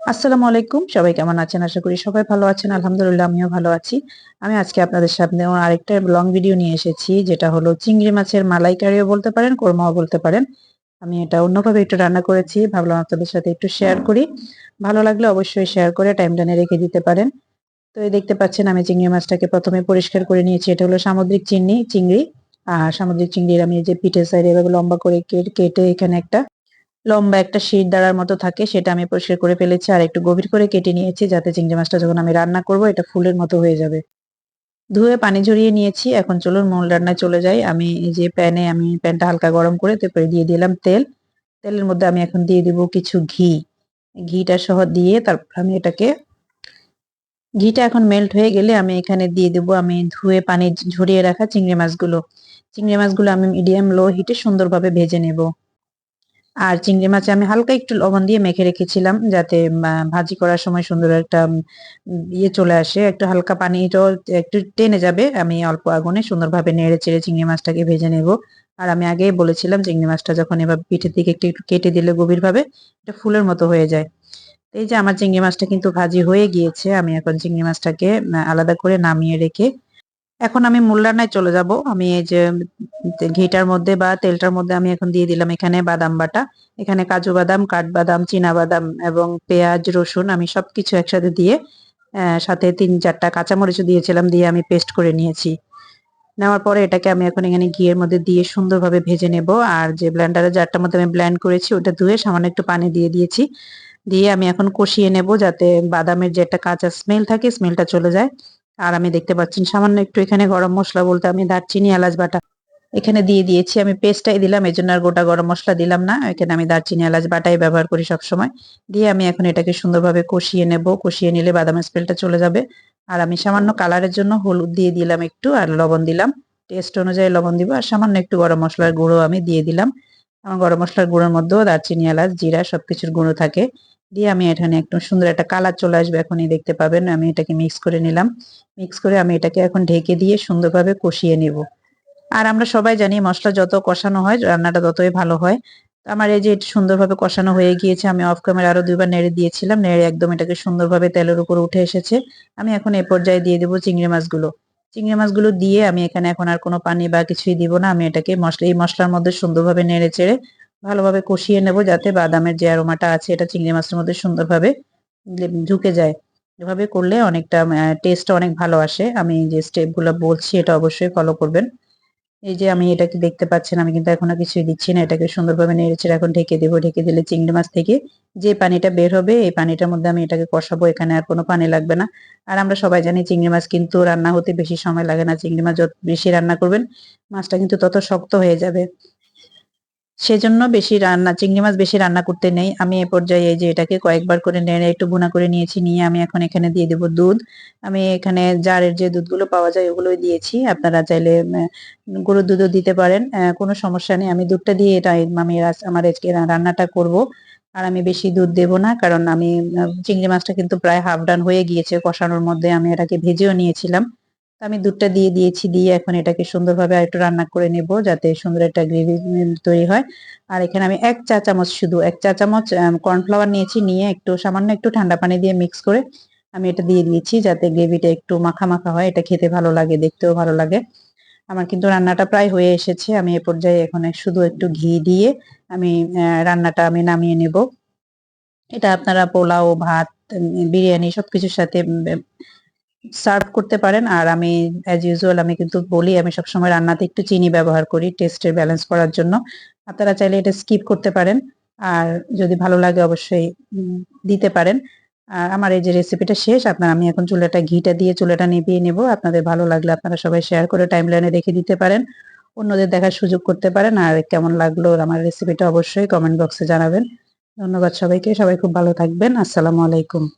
আসসালামু আলাইকুম। সবাই কেমন আছেন? আশা করি সবাই ভালো আছেন। আলহামদুলিল্লাহ, আমিও ভালো আছি। আমি আজকে আপনাদের সামনে আরেকটা লং ভিডিও নিয়ে এসেছি, যেটা হলো চিংড়ি মাছের মালাইকারিও বলতে পারেন, কোরমাও বলতে পারেন। আমি এটা অন্যভাবে একটু রান্না করেছি, ভাবলাম আপনাদের সাথে একটু শেয়ার করি। ভালো লাগলে অবশ্যই শেয়ার করে টাইম টাইমে রেখে দিতে পারেন। তো এই দেখতে পাচ্ছেন, আমি চিংড়ি মাছটাকে প্রথমে পরিষ্কার করে নিয়েছি। এটা হলো সামুদ্রিক চিংড়ি চিংড়ি। আর সামুদ্রিক চিংড়ির আমি যে পিঠের সাইডে এভাবে লম্বা করে কেটে এখানে একটা লম্বা একটা শির দাঁড়ার মতো থাকে, সেটা আমি পরিষ্কার করে ফেলেছি আর একটু গভীর করে কেটে নিয়েছি যাতে চিংড়ি মাছটা যখন আমি রান্না করব, এটা ফুলের মতো হয়ে যাবে। ধুয়ে পানি ঝরিয়ে নিয়েছি, এখন চলুন মূল রান্নায় চলে যাই। আমি এই যে প্যানে, আমি প্যানটা হালকা গরম করে তারপরে দিয়ে দিলাম তেল। তেলের মধ্যে আমি এখন দিয়ে দিব কিছু ঘি। ঘিটা সহ দিয়ে তারপর আমি এটাকে, ঘিটা এখন মেল্ট হয়ে গেলে আমি এখানে দিয়ে দেবো, আমি ধুয়ে পানি ঝরিয়ে রাখা চিংড়ি মাছগুলো। চিংড়ি মাছগুলো আমি মিডিয়াম লো হিটে সুন্দরভাবে ভেজে নেব। আর চিংড়ি মাছে আমি হালকা একটু লবণ দিয়ে মেখে রেখেছিলাম যাতে ভাজি করার সময় সুন্দর একটা ইয়ে চলে আসে। একটু হালকা পানিটাও একটু টেনে যাবে। আমি অল্প আগুনে সুন্দরভাবে নেড়ে চেড়ে চিংড়ি মাছটাকে ভেজে নেব। আর আমি আগেই বলেছিলাম চিংড়ি মাছটা যখন এবার পিঠের দিকে একটু একটু কেটে দিলে গভীরভাবে এটা ফুলের মতো হয়ে যায়। এই যে আমার চিংড়ি মাছটা কিন্তু ভাজি হয়ে গিয়েছে, আমি এখন চিংড়ি মাছটাকে আলাদা করে নামিয়ে রেখে এখন আমি মূল চলে যাব। আমি এই যে ঘিটার মধ্যে বা তেলটার মধ্যে আমি এখন দিয়ে দিলাম এখানে বাদাম বাটা। এখানে কাজু বাদাম, কাঠবাদাম, চীনা বাদাম এবং পেঁয়াজ, রসুন আমি সবকিছু একসাথে দিয়ে সাথে তিন চারটা কাঁচামরিচও দিয়েছিলাম, দিয়ে আমি পেস্ট করে নিয়েছি। নেওয়ার পরে এটাকে আমি এখন এখানে ঘিয়ের মধ্যে দিয়ে সুন্দরভাবে ভেজে নেব। আর যে ব্ল্যান্ডারের জারটার মধ্যে আমি ব্ল্যান্ড করেছি, ওটা ধুয়ে সামান্য একটু পানি দিয়ে দিয়েছি। দিয়ে আমি এখন কষিয়ে নেব যাতে বাদামের যে একটা কাঁচা স্মেল থাকে স্মেলটা চলে যায়। আর আমি দেখতে পাচ্ছেন সামান্য একটু এখানে গরম মশলা বলতে আমি দারচিনি, এলাচ বাটা এখানে দিয়ে দিয়েছি। আমি পেস্টটাই দিলাম এই জন্য আর গোটা গরম মশলা দিলাম না। এখানে আমি দারচিনি, এলাচ বাটাই ব্যবহার করি সবসময়। দিয়ে আমি এখন এটাকে সুন্দরভাবে কষিয়ে নেব। কষিয়ে নিলে বাদামের স্মেলটা চলে যাবে। আর আমি সামান্য কালারের জন্য হলুদ দিয়ে দিলাম একটু, আর লবণ দিলাম। টেস্ট অনুযায়ী লবণ দিব। আর সামান্য একটু গরম মশলার গুঁড়ো আমি দিয়ে দিলাম। আমার গরম মশলার গুঁড়োর মধ্যেও দারচিনি, এলাচ, জিরা সবকিছুর গুঁড়ো থাকে। দিয়ে আমি এখানে একটু সুন্দর একটা কালার চলে আসবে এখনই দেখতে পাবেন। আমি এটাকে মিক্স করে নিলাম। মিক্স করে আমি এটাকে এখন ঢেকে দিয়ে সুন্দরভাবে কষিয়ে নেব। আর আমরা সবাই জানি মশলা যত কষানো হয়, রান্নাটা ততই ভালো হয়। আমার এই যে সুন্দরভাবে কষানো হয়ে গিয়েছে, আমি অফ ক্যামেরা আরও দুইবার নেড়ে দিয়েছিলাম। নেড়ে একদম এটাকে সুন্দরভাবে তেলের উপর উঠে এসেছে। আমি এখন এ পর্যায়ে দিয়ে দেবো চিংড়ি মাছগুলো। চিংড়ি মাছগুলো দিয়ে আমি এখানে এখন আর কোনো পানি বা কিছুই দিব না। আমি এটাকে মশলা, এই মশলার মধ্যে সুন্দরভাবে নেড়ে চেড়ে ভালোভাবে কষিয়ে নেব যাতে বাদামের যে অ্যারোমাটা আছে এটা চিংড়ি মাছের মধ্যে সুন্দরভাবে ঢুকে যায়। এভাবে করলে অনেকটা টেস্ট অনেক ভালো আসে। আমি যে স্টেপগুলো বলছি এটা অবশ্যই ফলো করবেন। এই যে আমি এটাকে দেখতে পাচ্ছেন, আমি কিন্তু এখনও কিছুই দিচ্ছি না, এটাকে সুন্দরভাবে নেড়েছে এখন ঢেকে দেবো, ঢেকে দিলে চিংড়ি মাছ থেকে যে পানিটা বের হবে, এই পানিটার মধ্যে আমি এটাকে কষাবো, এখানে আর কোনো পানি লাগবে না। আর আমরা সবাই জানি চিংড়ি মাছ কিন্তু রান্না হতে বেশি সময় লাগে না, চিংড়ি মাছ যত বেশি রান্না করবেন, মাছটা কিন্তু তত শক্ত হয়ে যাবে। সেজন্য বেশি রান্না, চিংড়ি মাছ বেশি রান্না করতে নেই। আমি এ পর্যায়ে এই যে এটাকে কয়েকবার করে নেড়ে একটু গুনা করে নিয়েছি, নিয়ে আমি এখন এখানে দিয়ে দেবো দুধ। আমি এখানে জারের যে দুধগুলো পাওয়া যায় ওগুলোই দিয়েছি। আপনারা চাইলে গরুর দুধও দিতে পারেন কোনো সমস্যা নেই। আমি দুধটা দিয়ে এটা আমি আমার আজকে রান্নাটা করব। আর আমি বেশি দুধ দেব না, কারণ আমি চিংড়ি মাছটা কিন্তু প্রায় হাফ ডান হয়ে গিয়েছে কষানোর মধ্যে। আমি এটাকে ভেজেও নিয়েছিলাম। আমি দুধটা দিয়ে দিয়েছি, দিয়ে এখন এটাকে সুন্দরভাবে একটু রান্না করে নেব যাতে সুন্দর একটা গ্রেভি তৈরি হয়। আর এখানে আমি এক চা চামচ শুধু, এক চা চামচ কর্নফ্লাওয়ার নিয়েছি, নিয়ে একটু সামান্য একটু ঠান্ডা পানি দিয়ে মিক্স করে আমি এটা দিয়ে দিয়েছি যাতে গ্রেভিটা একটু মাখা মাখা হয়। এটা খেতে ভালো লাগে, দেখতেও ভালো লাগে। আমার কিন্তু রান্নাটা প্রায় হয়ে এসেছে। আমি এ পর্যায়ে এখন শুধু একটু ঘি দিয়ে আমি রান্নাটা আমি নামিয়ে নেব। এটা আপনারা পোলাও, ভাত বিরিয়ানি সবকিছুর সাথে সার্ভ করতে পারেন। আর আমি অ্যাজ ইউজুয়াল আমি কিন্তু বলি, আমি সবসময় রান্নাতে একটু চিনি ব্যবহার করি টেস্টের ব্যালেন্স করার জন্য। আপনারা চাইলে এটা স্কিপ করতে পারেন। আর যদি ভালো লাগে, অবশ্যই দিতে পারেন। আর আমার এই যে রেসিপিটা শেষ, আপনার, আমি এখন চুলাটা ঘিটা দিয়ে চুলাটা নিভিয়ে নেব। আপনাদের ভালো লাগলে আপনারা সবাই শেয়ার করে টাইম লাইনে রেখে দিতে পারেন। অন্যদের দেখার সুযোগ করতে পারেন। আর কেমন লাগল আমার রেসিপিটা অবশ্যই কমেন্ট বক্সে জানাবেন। ধন্যবাদ সবাইকে। সবাই খুব ভালো থাকবেন। আসসালামু আলাইকুম।